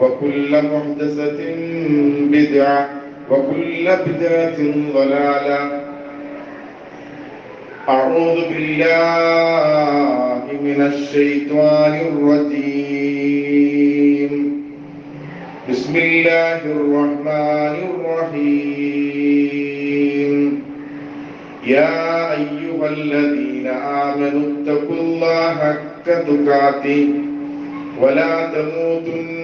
وكل محدثة بدعة وكل بدعة ضلالة. أعوذ بالله من الشيطان الرجيم. بسم الله الرحمن الرحيم. يا أيها الذين آمنوا اتقوا الله حق تقاته ولا تموتن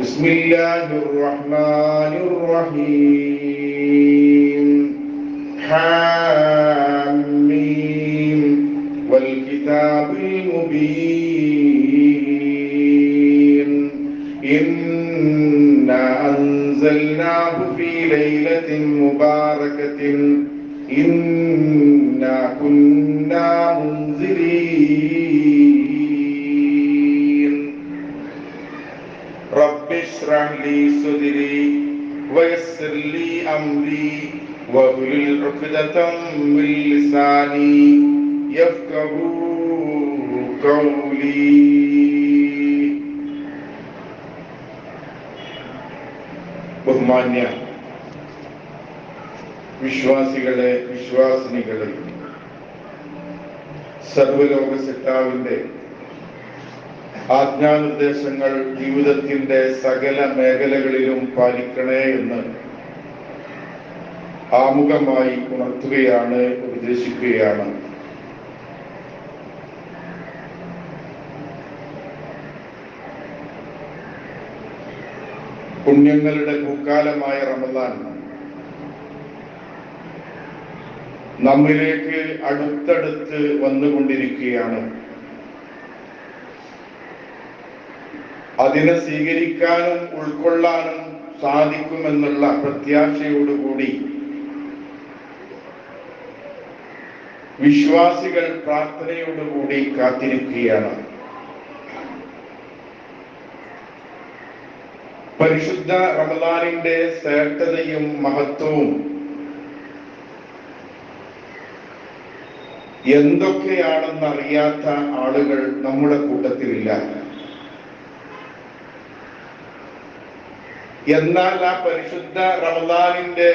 بسم الله الرحمن الرحيم. حاميم. والكتاب المبين. إنا أنزلناه في ليلة مباركة. إنا كنا منذرين اشرح لي صدري ويسر لي أمري واحلل عقدة من لساني يفقه قولي ബഹുമാന്യ വിശ്വാസികളെ വിശ്വാസിനികളെ സർവലോക സെറ്റാവിന്റെ ആജ്ഞാനിർദ്ദേശങ്ങൾ ജീവിതത്തിന്റെ സകല മേഖലകളിലും പാലിക്കണേ എന്ന് ആമുഖമായി ഉണർത്തുകയാണ് ഉപദേശിക്കുകയാണ്. പുണ്യങ്ങളുടെ പൂക്കാലമായ റമദാൻ നമ്മിലേക്ക് അടുത്തടുത്ത് വന്നുകൊണ്ടിരിക്കുകയാണ്. അതിനെ സ്വീകരിക്കാനും ഉൾക്കൊള്ളാനും സാധിക്കുമെന്നുള്ള പ്രത്യാശയോടുകൂടി വിശ്വാസികൾ പ്രാർത്ഥനയോടുകൂടി കാത്തിരിക്കുകയാണ്. പരിശുദ്ധ റമദാനിന്റെ ശ്രേഷ്ഠതയും മഹത്വവും എന്തൊക്കെയാണെന്നറിയാത്ത ആളുകൾ നമ്മുടെ കൂട്ടത്തിലില്ല. എന്നാൽ ആ പരിശുദ്ധ റമദാനിന്റെ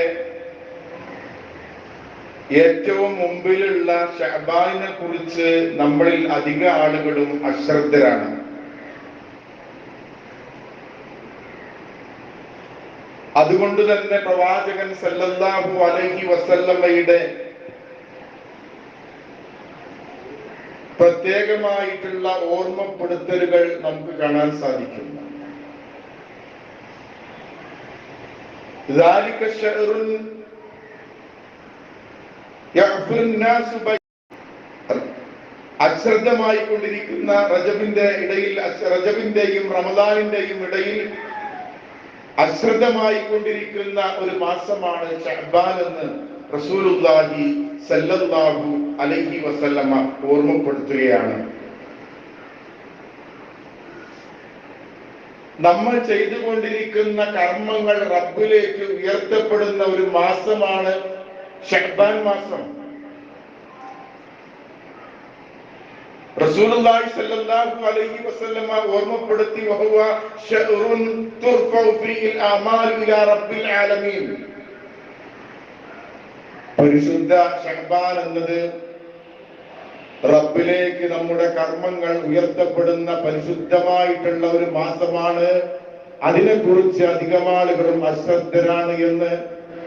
ഏറ്റവും മുമ്പിലുള്ള ഷഹബാനിനെ കുറിച്ച് നമ്മളിൽ അധിക ആളുകളും അശ്രദ്ധരാണ്. അതുകൊണ്ട് തന്നെ പ്രവാചകൻ സല്ലല്ലാഹു അലൈഹി വസല്ലമ്മയുടെ പ്രത്യേകമായിട്ടുള്ള ഓർമ്മപ്പെടുത്തലുകൾ നമുക്ക് കാണാൻ സാധിക്കും. ذلك شهر يعفو الناس بي- അശ്രദ്ധമായി കൊണ്ടിരിക്കുന്ന റജബിന്റെ ഇടയിൽ അശ്- റജബിന്റെയും റമദാനിന്റെയും ഇടയിൽ അശ്രദ്ധമായി കൊണ്ടിരിക്കുന്ന ഒരു മാസമാണ് ഷഹബാൻ എന്ന് റസൂലുള്ളാഹി സല്ലല്ലാഹു അലൈഹി വസല്ലമ ഓർമ്മപ്പെടുത്തുകയാണ് നമ്മൾ ചെയ്തുകൊണ്ടിരിക്കുന്ന കർമ്മങ്ങൾ റബ്ബിലേക്ക് ഉയർത്തപ്പെടുന്ന ഒരു മാസമാണ് ഷഹ്ബാൻ മാസം. റസൂലുള്ളാഹി സ്വല്ലല്ലാഹു അലൈഹി വസല്ലമ ഓർമ്മപ്പെടുത്തി വഹുവ അമാലു ഇലാ റബ്ബിൽ ആലമീൻ. പരിശുദ്ധ ഷഹ്ബാൻ എന്നത് റബ്ബിലേക്ക് നമ്മുടെ കർമ്മങ്ങൾ ഉയർത്തപ്പെടുന്ന പരിശുദ്ധമായിട്ടുള്ള ഒരു മാസമാണ്. അതിനെക്കുറിച്ച് അധികം ആളുകളും അശ്രദ്ധരാണ് എന്ന്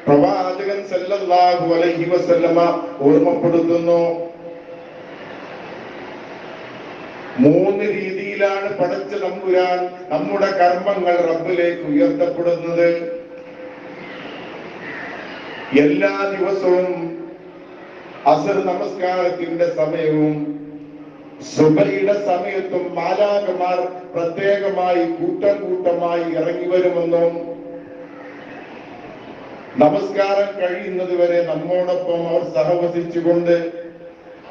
പ്രവാചകൻ സല്ലല്ലാഹു അലൈഹി വസല്ലമ ഓർമ്മപ്പെടുത്തുന്നു. മൂന്ന് രീതിയിലാണ് പടച്ച നമ്പുരാൻ നമ്മുടെ കർമ്മങ്ങൾ റബ്ബിലേക്ക് ഉയർത്തപ്പെടുന്നത്. എല്ലാ ദിവസവും അസർ നമസ്കാരത്തിന്റെ സമയവും സുബയുടെ സമയത്തും മാലാകമാർ പ്രത്യേകമായി കൂട്ടം കൂട്ടമായി ഇറങ്ങി വരുമെന്നും നമസ്കാരം കഴിയുന്നത് വരെ നമ്മോടൊപ്പം അവർ സഹവസിച്ചുകൊണ്ട്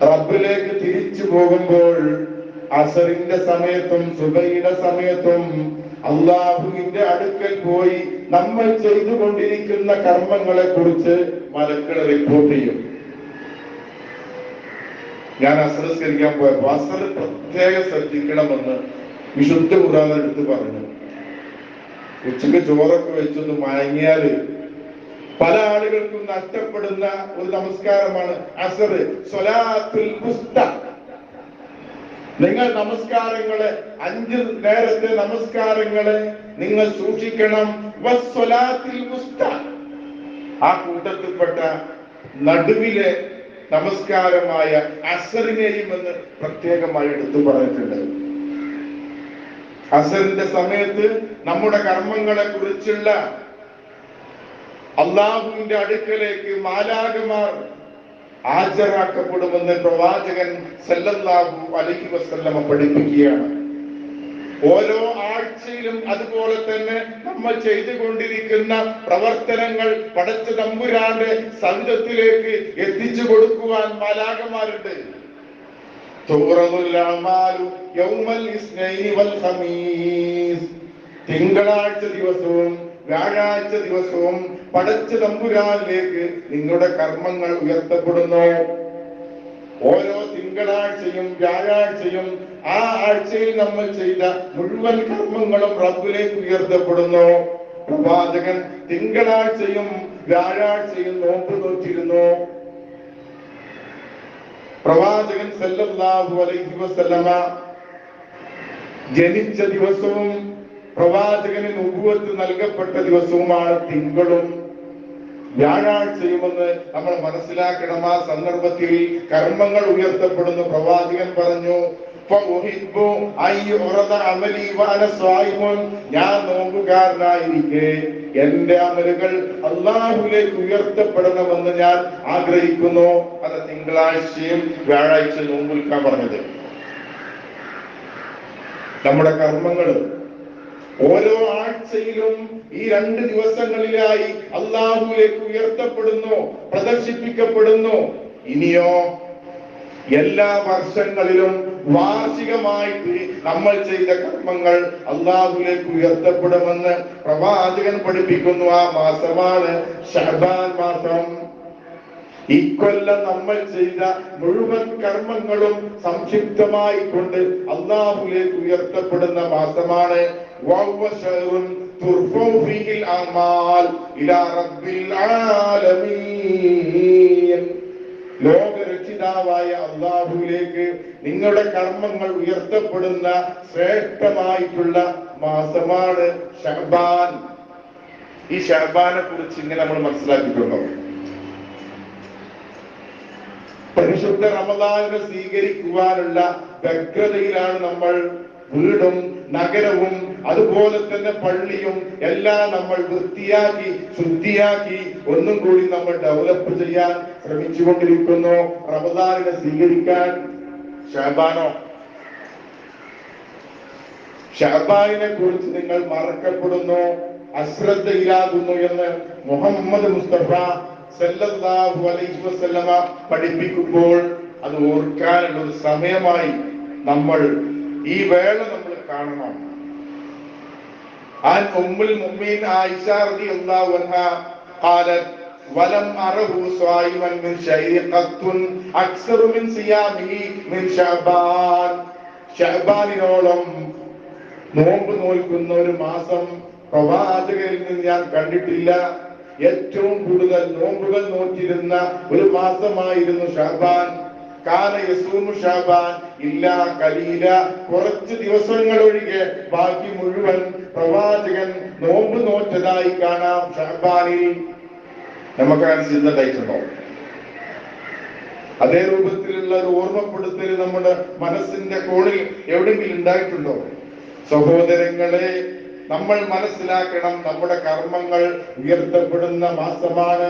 റബ്ബിലേക്ക് തിരിച്ചു പോകുമ്പോൾ അസറിന്റെ സമയത്തും സുബൈയുടെ സമയത്തും അള്ളാഹുവിന്റെ അടുക്കൽ പോയി നമ്മൾ ചെയ്തുകൊണ്ടിരിക്കുന്ന കർമ്മങ്ങളെ കുറിച്ച് മലക്കൾ റിപ്പോർട്ട് ചെയ്യും. ഞാൻ അസംസ്കരിക്കാൻ പോയപ്പോ അസർ പ്രത്യേകം ശ്രദ്ധിക്കണമെന്ന് വിശുദ്ധ കുറാൻ എടുത്ത് പറഞ്ഞു. ഉച്ചയ്ക്ക് ചോറൊക്കെ വെച്ചൊന്ന് മയങ്ങിയാൽ പല ആളുകൾക്കും നഷ്ടപ്പെടുന്ന ഒരു നമസ്കാരമാണ് അസർ സ്വലാത്തുൽ നിങ്ങൾ നമസ്കാരങ്ങളെ അഞ്ച് നേരത്തെ നമസ്കാരങ്ങളെ നിങ്ങൾ സൂക്ഷിക്കണം. ആ കൂട്ടത്തിൽപ്പെട്ട നടുവിലെ നമസ്കാരമായ അസറിനെയും എന്ന് പ്രത്യേകമായി എടുത്തു പറഞ്ഞിട്ടുണ്ട്. അസറിന്റെ സമയത്ത് നമ്മുടെ കർമ്മങ്ങളെ കുറിച്ചുള്ള അള്ളാഹുവിന്റെ അടുക്കലേക്ക് മാലാകമാർ ഹാജരാക്കപ്പെടുമെന്ന് പ്രവാചകൻ സല്ലല്ലാഹു അലൈഹി വസല്ലമ പഠിപ്പിക്കുകയാണ്. ഓരോ ആഴ്ചയിലും അതുപോലെ തന്നെ നമ്മൾ ചെയ്തുകൊണ്ടിരിക്കുന്ന പ്രവർത്തനങ്ങൾ പടച്ച തമ്പുരാന്റെ സംഘത്തിലേക്ക് എത്തിച്ചു കൊടുക്കുവാൻ മാലാകമാരുണ്ട് തിങ്കളാഴ്ച ദിവസവും വ്യാഴാഴ്ച ദിവസവും പടച്ച തമ്പുരാനിലേക്ക് നിങ്ങളുടെ കർമ്മങ്ങൾ ഉയർത്തപ്പെടുന്നു. ഓരോ തിങ്കളാഴ്ചയും വ്യാഴാഴ്ചയും ആ ആഴ്ചയിൽ നമ്മൾ ചെയ്ത മുഴുവൻ കർമ്മങ്ങളും റബ്ബിലേക്ക് ഉയർത്തപ്പെടുന്നു. പ്രവാചകൻ തിങ്കളാഴ്ചയും വ്യാഴാഴ്ചയും നോമ്പ് നോച്ചിരുന്നു പ്രവാചകൻ സല്ലല്ലാഹു അലൈഹി വസല്ലമ ജനിച്ച ദിവസവും പ്രവാചകന് നുപുവത്ത് നൽകപ്പെട്ട ദിവസവുമാണ് തിങ്കളും. വ്യാഴാഴ്ചയുമെന്ന് നമ്മൾ മനസ്സിലാക്കണം ആ സന്ദർഭത്തിൽ കർമ്മങ്ങൾ ഉയർത്തപ്പെടുന്നു. പ്രവാചകൻ പറഞ്ഞു ഞാൻ നോമ്പുകാരനായിരിക്കെ. എന്റെ അമലുകൾ അള്ളാഹുലേക്ക് ഉയർത്തപ്പെടണമെന്ന് ഞാൻ ആഗ്രഹിക്കുന്നു. അത് തിങ്കളാഴ്ചയും വ്യാഴാഴ്ച നോമ്പ് പറഞ്ഞത്. നമ്മുടെ കർമ്മങ്ങൾ ഓരോ ആഴ്ചയിലും ഈ രണ്ട് ദിവസങ്ങളിലായി അള്ളാഹുലേക്ക് ഉയർത്തപ്പെടുന്നു പ്രദർശിപ്പിക്കപ്പെടുന്നു. ഇനിയോ എല്ലാ വർഷങ്ങളിലും വാർഷികമായിട്ട് നമ്മൾ ചെയ്ത കർമ്മങ്ങൾ അള്ളാഹുലേക്ക് ഉയർത്തപ്പെടുമെന്ന് പ്രവാചകൻ പഠിപ്പിക്കുന്നു. ആ മാസമാണ് ഷഹബാൻ മാസം. ഇക്കൊല്ലം നമ്മൾ ചെയ്ത മുഴുവൻ കർമ്മങ്ങളും സംക്ഷിപ്തമായി കൊണ്ട് അള്ളാഹുലേക്ക് ഉയർത്തപ്പെടുന്ന മാസമാണ് വഹുവ ശഹ്റുൻ തുർഫഉ فيه അമാൽ ഇലാ റബ്ബിൽ ആലമീൻ. ലോകരക്ഷിതാവായ അള്ളാഹുവിലേക്ക് നിങ്ങളുടെ കർമ്മങ്ങൾ ഉയർത്തപ്പെടുന്ന ശ്രേഷ്ഠമായിട്ടുള്ള മാസമാണ് ഷഹബാൻ ഈ ഷഹബാനെ കുറിച്ച് ഇങ്ങനെ നമ്മൾ മനസ്സിലാക്കിയിട്ടുണ്ടോ? പരിശുദ്ധ റമദാനെ സ്വീകരിക്കുവാനുള്ള വ്യഗ്രതയിലാണ് നമ്മൾ വീടും നഗരവും അതുപോലെ തന്നെ പള്ളിയും എല്ലാം നമ്മൾ വൃത്തിയാക്കി ശുദ്ധിയാക്കി ഒന്നും കൂടി നമ്മൾ ഡെവലപ്പ് ചെയ്യാൻ ശ്രമിച്ചുകൊണ്ടിരിക്കുന്നു. റമദാനിനെ സ്വീകരിക്കാൻ ഷഹബാനോ. ഷഹബാനിനെ കുറിച്ച് നിങ്ങൾ മറക്കപ്പെടുന്നു അശ്രദ്ധയിലാകുന്നു എന്ന് മുഹമ്മദ് മുസ്തഫ സല്ലല്ലാഹു അലൈഹി വസല്ലമ പഠിപ്പിക്കുമ്പോൾ അത് ഓർക്കാനുള്ള ഒരു സമയമായി നമ്മൾ ഈ വേള നമ്മൾ കാണണം عن أم المؤمنين عائشة رضي الله عنها قالت ولم أره صائما من شيء قط أكثر من صيامه من شعبان ഷഹബാനിനോളം നോമ്പ് നോൽക്കുന്ന ഒരു മാസം പ്രവാചകരിൽ നിന്ന് ഞാൻ കണ്ടിട്ടില്ല ഏറ്റവും കൂടുതൽ നോമ്പുകൾ നോക്കിയിരുന്ന ഒരു മാസമായിരുന്നു ഷാബാൻ കുറച്ച് ദിവസങ്ങൾ ഒഴികെ ബാക്കി മുഴുവൻ പ്രവാചകൻ നോമ്പ് നോറ്റതായി കാണാം ഷാബാനിൽ. നമുക്കങ്ങനെ അനുസരിച്ചിട്ടുണ്ടോ അതേ രൂപത്തിലുള്ള ഒരു ഓർമ്മപ്പെടുത്തൽ നമ്മുടെ മനസ്സിന്റെ കോണിൽ എവിടെങ്കിലും ഉണ്ടായിട്ടുണ്ടോ? സഹോദരങ്ങളെ നമ്മൾ മനസ്സിലാക്കണം നമ്മുടെ കർമ്മങ്ങൾ ഉയർത്തപ്പെടുന്ന മാസമാണ്.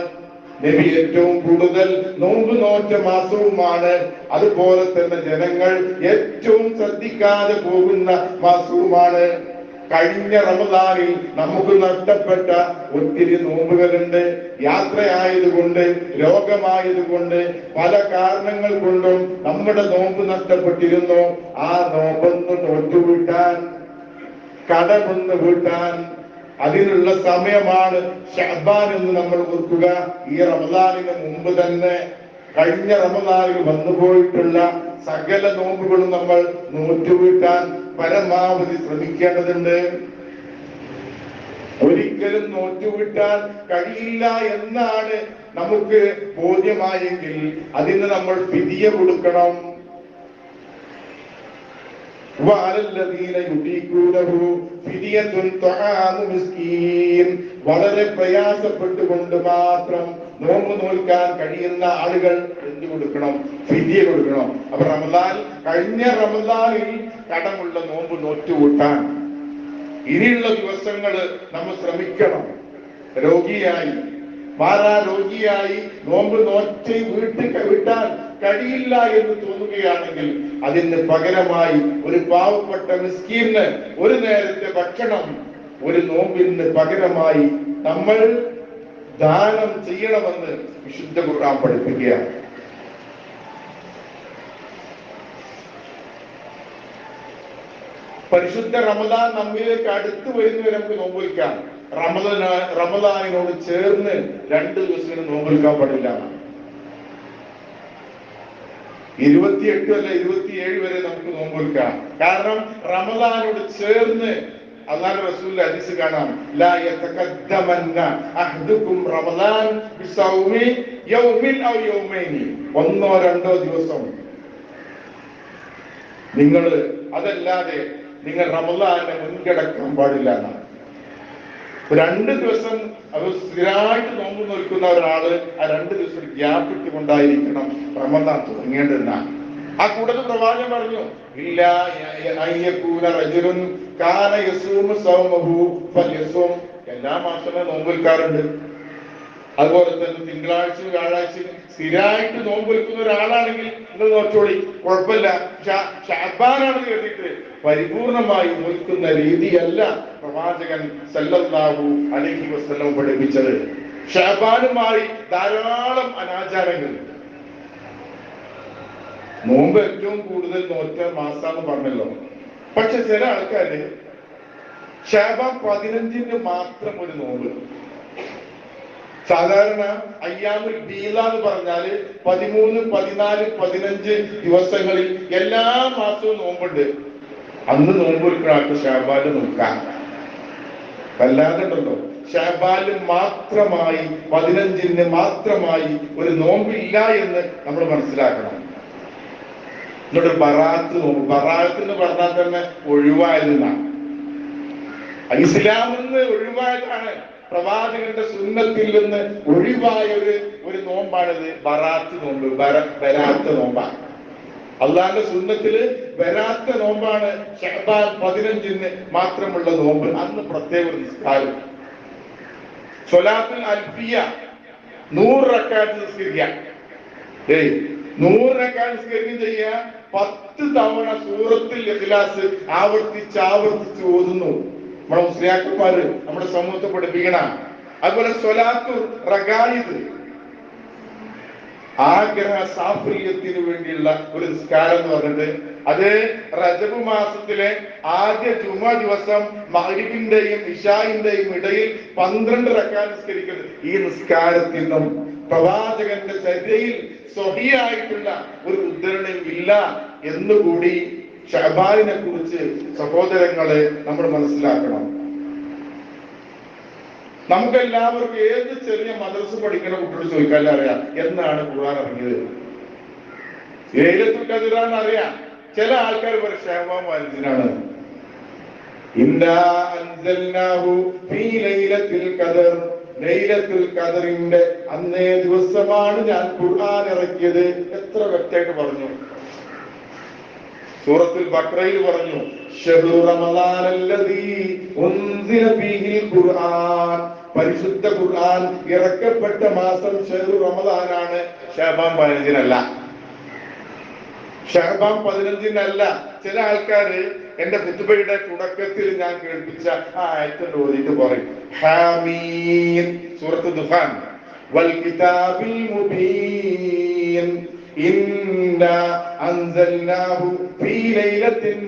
നബി ഏറ്റവും കൂടുതൽ നോമ്പ് നോറ്റ മാസവുമാണ് അതുപോലെ തന്നെ ജനങ്ങൾ ഏറ്റവും ശ്രദ്ധിക്കാതെ പോകുന്ന മാസവുമാണ് കഴിഞ്ഞ റമദാനിൽ നമുക്ക് നഷ്ടപ്പെട്ട ഒത്തിരി നോമ്പുകളുണ്ട്. യാത്രയായതുകൊണ്ട് രോഗമായതുകൊണ്ട് പല കാരണങ്ങൾ കൊണ്ടും നമ്മുടെ നോമ്പ് നഷ്ടപ്പെട്ടിരുന്നു. ആ നോമ്പൊന്ന് തൊട്ടുവിട്ടാൻ കടമൊന്ന് വീട്ടാൻ അതിനുള്ള സമയമാണ് ഷഹബാൻ എന്ന് നമ്മൾ ഓർക്കുക. ഈ റമദാനിന് മുമ്പ് തന്നെ കഴിഞ്ഞ റമദാനിൽ വന്നുപോയിട്ടുള്ള സകല നോമ്പുകളും നമ്മൾ നോറ്റുവീട്ടാൻ പരമാവധി ശ്രമിക്കേണ്ടതുണ്ട്. ഒരിക്കലും നോറ്റുവിട്ടാൻ കഴിയില്ല എന്നാണ് നമുക്ക് ബോധ്യമായെങ്കിൽ അതിന് നമ്മൾ പിതിയ കൊടുക്കണം. وعلى الذين يطيقونه فدية طعام مسكين വളരെ പ്രയാസപ്പെട്ടുകൊണ്ട് മാത്രം നോമ്പ് നോൽക്കാൻ കഴിയുന്ന ആളുകൾ എന്ത് കൊടുക്കണം ഫിദിയ കൊടുക്കണം അപ്പൊ റമദാൻ കഴിഞ്ഞ റമദാനിൽ കടമുള്ള നോമ്പ് നോറ്റുകൂട്ടാൻ ഇനിയുള്ള ദിവസങ്ങൾ നമ്മൾ ശ്രമിക്കണം രോഗിയായി മാറാ രോഗിയായി നോമ്പ് നോറ്റി വീട്ടിൽ വിട്ടാൻ കഴിയില്ല എന്ന് തോന്നുകയാണെങ്കിൽ അതിന് പകരമായി ഒരു പാവപ്പെട്ട മിസ്കീന് ഒരു നേരത്തെ ഭക്ഷണം ഒരു നോമ്പിന് പകരമായി നമ്മൾ ദാനം ചെയ്യണമെന്ന് വിശുദ്ധ ഖുർആൻ പഠിപ്പിക്കുകയാണ്. പരിശുദ്ധ റമദാൻ നമ്മിലേക്ക് അടുത്ത് വരുന്നവരെ നമുക്ക് നോമ്പൊലിക്കാം റമദാന റമദാനിനോട് ചേർന്ന് രണ്ട് ദിവസത്തിന് നോമ്പെടുക്കാൻ പാടില്ല. ഇരുപത്തിയെട്ട് അല്ല ഇരുപത്തിയേഴ് വരെ നമുക്ക് നോമ്പെടുക്കാം. കാരണം റമദാനോട് ചേർന്ന് അള്ളാഹു ഹദീസ് കാണാം. ലാ യതഖദ്ദമന്ന റമദാൻ ബിസൗമി യൗമിൻ ഔ യൗമൈനി. ഒന്നോ രണ്ടോ ദിവസം നിങ്ങൾ അതല്ലാതെ നിങ്ങൾ റമദാനെ മുൻകടക്കാൻ പാടില്ല എന്നാണ്. രണ്ട് ദിവസം അത് സ്ഥിരമായിട്ട് നോമ്പ് നിൽക്കുന്ന ഒരാൾ ആ രണ്ട് ദിവസം ഗ്യാപ്പ് ഇട്ടുകൊണ്ടായിരിക്കണം റമദാൻ തുടങ്ങേണ്ടതെന്ന. ആ കൂടുതൽ പ്രവാചകൻ പറഞ്ഞു ഇല്ല എല്ലാ മാസമേ നോമ്പ് നിൽക്കാറുണ്ട്. അതുപോലെ തന്നെ തിങ്കളാഴ്ചയും വ്യാഴാഴ്ചയും സ്ഥിരമായിട്ട് നോമ്പ് വെക്കുന്ന ഒരാളാണെങ്കിൽ നിങ്ങൾ നോച്ചോളി കുഴപ്പമില്ല. ഷാബാനാണെന്ന് കേട്ടിട്ട് പരിപൂർണമായി നോൽക്കുന്ന രീതിയല്ല പ്രവാചകൻ സല്ലല്ലാഹു അലൈഹി വസല്ലം പഠിപ്പിച്ചത്. ഷാബാനുമായി ധാരാളം അനാചാരങ്ങൾ. നോമ്പ് ഏറ്റവും കൂടുതൽ നോറ്റ മാസാന്ന് പറഞ്ഞല്ലോ. പക്ഷെ ചില ആൾക്കാര് ഷാബാൻ പതിനഞ്ചിന് മാത്രം ഒരു നോമ്പ്. സാധാരണ അയ്യാമുൽ ബീല എന്ന് പറഞ്ഞാൽ പതിമൂന്ന് പതിനാല് പതിനഞ്ച് ദിവസങ്ങളിൽ എല്ലാ മാസവും നോമ്പുണ്ട്. അന്ന് നോമ്പ് ആൾക്ക് ഷാബാൽ നോക്കാം വല്ലാതെ ഉണ്ടല്ലോ. ഷാബാൽ മാത്രമായി പതിനഞ്ചിന് മാത്രമായി ഒരു നോമ്പില്ല എന്ന് നമ്മൾ മനസ്സിലാക്കണം. എന്നിട്ട് ബറാത്ത് നോമ്പ്. ബറാത്ത് എന്ന് പറഞ്ഞാൽ തന്നെ ഒഴിവായതെന്നാണ്. ഇസ്ലാമെന്ന് ഒഴിവായതാണ്. പ്രവാചകന്റെ സുന്നത്തിൽ നിന്ന് ഒഴിവായ ഒരു ഒരു നോമ്പാണിത് ബറാത്ത് നോമ്പ് ബര- വരാത്ത നോമ്പാണ്. അള്ളാന്റെ സുന്നത്തിൽ വരാത്ത നോമ്പാണ് ഷഹബാൻ പതിനഞ്ചിന് മാത്രമുള്ള നോമ്പ്. അന്ന് പ്രത്യേക നിസ്കാരം. സ്വലാത്തുൽ അൽഫിയ നൂറ് റക്കാത്ത് നിസ്കരിക്കാം ഏയ് നൂറ് റക്കാത്ത് നിസ്കരിക്കുകയും ചെയ്യുക. പത്ത് തവണ സൂറത്തിൽ ഇഖ്ലാസ് ആവർത്തിച്ച് ആവർത്തിച്ച് ഓതുന്നു. നമ്മുടെ മുസ്ലിയാക്കന്മാര് നമ്മുടെ സമൂഹത്തെ പഠിപ്പിക്കണം. അതുപോലെ സ്വലാത്തു റഗായിദ് ആഗ്രഹ സാഫല്യത്തിന് വേണ്ടിയുള്ള ഒരു നിസ്കാരം എന്ന് പറഞ്ഞിട്ട് അത് റജബ് മാസത്തിലെ ആദ്യ ജുമ ദിവസം മഹരിബിന്റെയും ഇഷായിന്റെയും ഇടയിൽ പന്ത്രണ്ട് റക്കാൻ നിസ്കരിക്കുന്നത്. ഈ നിസ്കാരത്തിൽ നിന്നും പ്രവാചകന്റെ ചര്യയിൽ സ്വഹിയായിട്ടുള്ള ഒരു ഉദ്ധരണയും ഇല്ല എന്നുകൂടി ഷഹബാലിനെ കുറിച്ച് സഹോദരങ്ങളെ നമ്മൾ മനസ്സിലാക്കണം. നമുക്ക് എല്ലാവർക്കും ഏത് ചെറിയ മദ്രസ് പഠിക്കുന്ന കുട്ടിയോട് ചോദിക്കാൻ അറിയാം. എന്നാണ് ഖുർആൻ ഇറങ്ങിയത് ഏലത്തുൽ കതിറാന്ന് അറിയാം. ചില ആൾക്കാർ പറയും ഷഹബാൻ വാലിദിനാണ്. ഖദറിന്റെ അന്നേ ദിവസമാണ് ഞാൻ ഖുർആൻ ഇറക്കിയത്. എത്ര വ്യക്തമായിട്ട് പറഞ്ഞു. സൂറത്തുൽ ബക്രയിൽ പറഞ്ഞു ഖുർആൻ. പരിശുദ്ധ ഖുർആൻ ഇറക്കപ്പെട്ട മാസം ഷെഹ്റു റമദാനാണ്. ഷഹബാൻ പതിനഞ്ചിനല്ല. ഷഹബാൻ പതിനഞ്ചിനല്ല. ചില ആൾക്കാര് എന്റെ കുത്തുബയുടെ തുടക്കത്തിൽ ഞാൻ കേൾപ്പിച്ച ആ ആയത്തിന്റെ ഓതിട്ട് പറയും. ഹാമീൻ. സൂറത്ത് ദുഹാൻ. വൽ കിതാബിൽ മുബീൻ.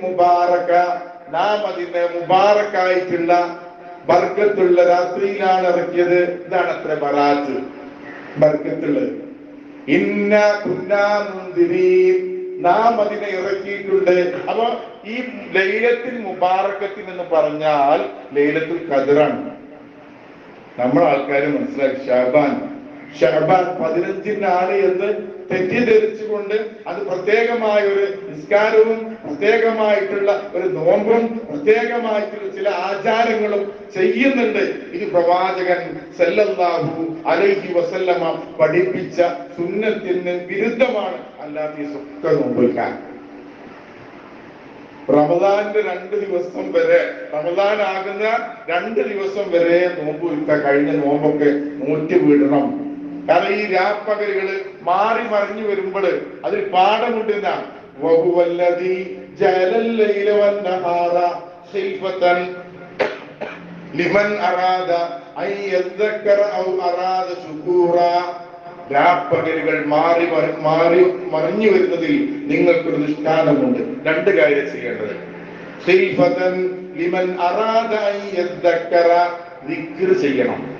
മുബാറക. നാം അതിനെ മുബാറക്കായിട്ടുള്ള ബർക്കത്തുള്ള രാത്രിയിലാണ് ഇറക്കിയത്. ഇതാണ് അത്ര ബറാത്ത് ബർക്കത്തുള്ളത്. ഇന്ന കുന്നാ മുന്തിരീൻ നാം അതിനെ ഇറക്കിയിട്ടുണ്ട്. അപ്പൊ ഈ ലൈലത്തിൽ മുബാറക്കത്തിൽ എന്ന് പറഞ്ഞാൽ ലൈലത്തിൽ കതിറാണ് നമ്മൾ ആൾക്കാർ മനസ്സിലാക്കി ഷഹബാൻ. ഷഹബാൻ പതിനഞ്ചിനാണ് എന്ന് തെറ്റിദ്ധരിച്ചുകൊണ്ട് അത് പ്രത്യേകമായ ഒരു നിസ്കാരവും പ്രത്യേകമായിട്ടുള്ള ഒരു നോമ്പും പ്രത്യേകമായിട്ടുള്ള ചില ആചാരങ്ങളും ചെയ്യുന്നുണ്ട്. ഇത് പ്രവാചകൻ സല്ലല്ലാഹു അലൈഹി വസല്ലമ പഠിപ്പിച്ച സുന്നത്തിന് വിരുദ്ധമാണ്. അല്ലാത്ത ഈ നോമ്പിക്കാൻ റമദാന്റെ രണ്ട് ദിവസം വരെ റമദാൻ ആകുന്ന രണ്ട് ദിവസം വരെ നോമ്പ് കഴിഞ്ഞ നോമ്പൊക്കെ നൂറ്റി വീടണം. കാരണം ഈ രാപ്പകലുകൾ മാറി മറിഞ്ഞു വരുമ്പോൾ അതിൽ പാഠമുണ്ട് ഖിൽഫതൻ ലിമൻ അറാദ അറാദ ശുക്കൂറ രാപ്പകലുകൾ മാറി മാറി മറിഞ്ഞു വരുന്നതിൽ നിങ്ങൾക്കൊരു നിഷ്ഠാനമുണ്ട്. രണ്ട് കാര്യം ചെയ്യേണ്ടത്. ലിമൻ ചെയ്യണം.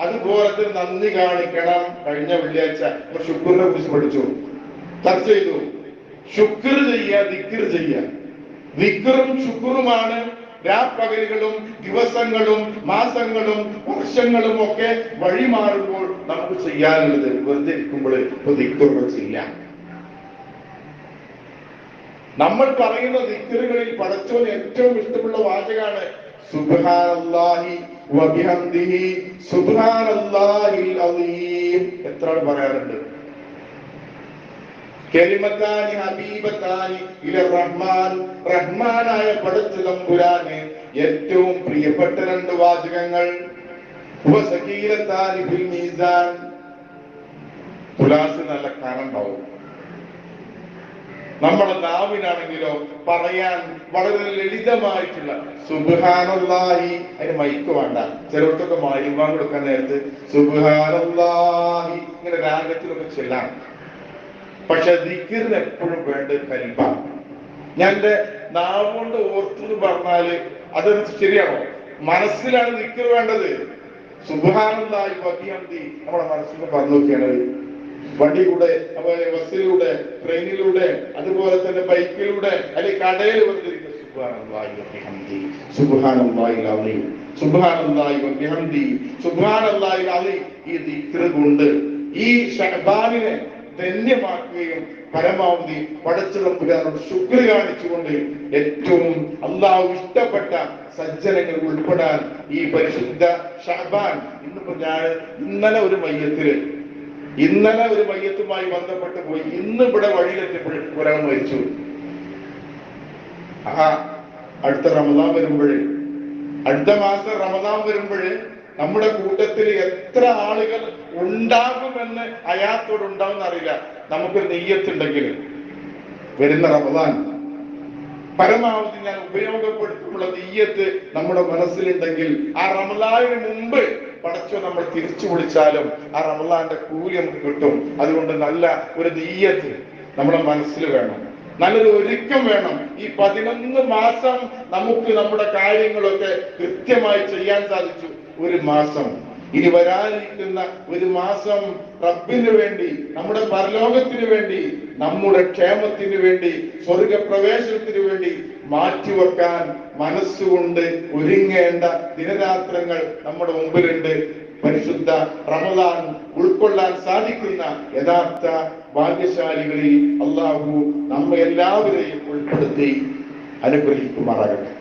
അതുപോലെ തന്നെ നന്ദി കാണിക്കണം. കഴിഞ്ഞ വെള്ളിയാഴ്ച നമ്മൾ ശുക്കൂറിനെ കുറിച്ച് പഠിച്ചു. ചർച്ച ചെയ്തു. ശുക്ർ ചെയ്യുക ദിക്കർ ചെയ്യുക ദിക്കറും ശുക്റുമാണ്. രാപ്പകലുകളും ദിവസങ്ങളും മാസങ്ങളും വർഷങ്ങളും ഒക്കെ വഴിമാറുമ്പോൾ നമുക്ക് ചെയ്യാനുള്ളത് വെറുതെ ഇരിക്കുമ്പോൾ ഇപ്പൊ ദിക്കറുകൾ ചെയ്യാം. നമ്മൾ പറയുന്ന ദിക്കറുകളിൽ പടച്ചോൻ ഏറ്റവും ഇഷ്ടമുള്ള വാചകാണ് സുബ്ഹാനല്ലാഹി വബിഹംദിഹി സുബ്ഹാനല്ലാഹിൽ എത്ര പറയാറുണ്ട്? റഹ്മാൻ റഹ്മാനായ പടച്ച ഏറ്റവും പ്രിയപ്പെട്ട രണ്ട് വാചകങ്ങൾ. വസകീലത്താനി ഫിൽ മീസാൻ. നല്ല കനണ്ടാവും നമ്മുടെ നാവിനാണെങ്കിലോ പറയാൻ വളരെ ലളിതമായിട്ടുള്ള സുബാനല്ലാഹി അതിന് മൈക്ക് വേണ്ട. ചിലർക്കൊക്കെ മാലിന്യം കൊടുക്കാൻ നേരത്ത്. സുബാനല്ലാഹി ഇങ്ങനെ രാഗത്തിലൊക്കെ ചെല്ലാം. പക്ഷെ ദിക്കറിന് എപ്പോഴും വേണ്ട കരിമ്പ ഞാൻ എന്റെ നാവ് കൊണ്ട് ഓർത്തു പറഞ്ഞാൽ അത് ശരിയാണോ? മനസ്സിലാണ് ദിക്കർ വേണ്ടത്. വബിഹംദി. നമ്മുടെ മനസ്സിൽ പറഞ്ഞു നോക്കിയാണ് വണ്ടിയിലൂടെ അതുപോലെ ബസ്സിലൂടെ ട്രെയിനിലൂടെ അതുപോലെ തന്നെ ബൈക്കിലൂടെ അല്ലെങ്കിൽ കടയിൽ വന്നിരിക്കുന്ന ഈ ദിക്ർ കൊണ്ട് ഈ ഷഅബാനിനെ ധന്യമാക്കുകയും പരമാവധി പടച്ചുറമ്പുകാരോട് ശുക്ർ കാണിച്ചുകൊണ്ട് ഏറ്റവും അള്ളാഹു ഇഷ്ടപ്പെട്ട സജ്ജനങ്ങൾ ഉൾപ്പെടാൻ ഈ പരിശുദ്ധ ഷഹബാൻ ഇന്നിപ്പോ ഞാൻ ഇന്നലെ ഒരു മയ്യത്തിൽ ഇന്നലെ ഒരു മയ്യത്തുമായി ബന്ധപ്പെട്ട് പോയി. ഇന്ന് ഇവിടെ വഴിയിലെത്തിയപ്പോൾ ഒരാൾ മരിച്ചു. ആ അടുത്ത റമദാൻ വരുമ്പോഴേ അടുത്ത മാസം റമദാൻ വരുമ്പോഴേ നമ്മുടെ കൂട്ടത്തിൽ എത്ര ആളുകൾ ഉണ്ടാകുമെന്ന് അയാത്തോട് ഉണ്ടാവുന്ന അറിയില്ല. നമുക്ക് നെയ്യത്തുണ്ടെങ്കിൽ വരുന്ന റമദാൻ പരമാവധി ഞാൻ ഉപയോഗപ്പെടുത്തുമുള്ള നെയ്യത്ത് നമ്മുടെ മനസ്സിലുണ്ടെങ്കിൽ ആ റമദാനിന് മുമ്പ് പടച്ചോ നമ്മൾ തിരിച്ചു വിളിച്ചാലും ആ റമദാന്റെ കൂലി നമുക്ക് കിട്ടും. അതുകൊണ്ട് നല്ല ഒരു നീയത്ത് നമ്മുടെ മനസ്സിൽ വേണം. നല്ലൊരു ഒരുക്കം വേണം. ഈ പതിനൊന്ന് മാസം നമുക്ക് നമ്മുടെ കാര്യങ്ങളൊക്കെ കൃത്യമായി ചെയ്യാൻ സാധിച്ചു. ഒരു മാസം. ഇനി വരാനിരിക്കുന്ന ഒരു മാസം റബ്ബിന് വേണ്ടി നമ്മുടെ പരലോകത്തിന് വേണ്ടി നമ്മുടെ ക്ഷേമത്തിന് വേണ്ടി സ്വർഗപ്രവേശനത്തിന് വേണ്ടി മാറ്റിവെക്കാൻ മനസ്സുകൊണ്ട് ഒരുങ്ങേണ്ട ദിനരാത്രങ്ങൾ നമ്മുടെ മുമ്പിലുണ്ട്. പരിശുദ്ധ റമദാൻ ഉൾക്കൊള്ളാൻ സാധിക്കുന്ന യഥാർത്ഥ ഭാഗ്യശാലികളിൽ അള്ളാഹു നമ്മെ എല്ലാവരെയും ഉൾപ്പെടുത്തി അനുഗ്രഹിക്കുമാറാകട്ടെ.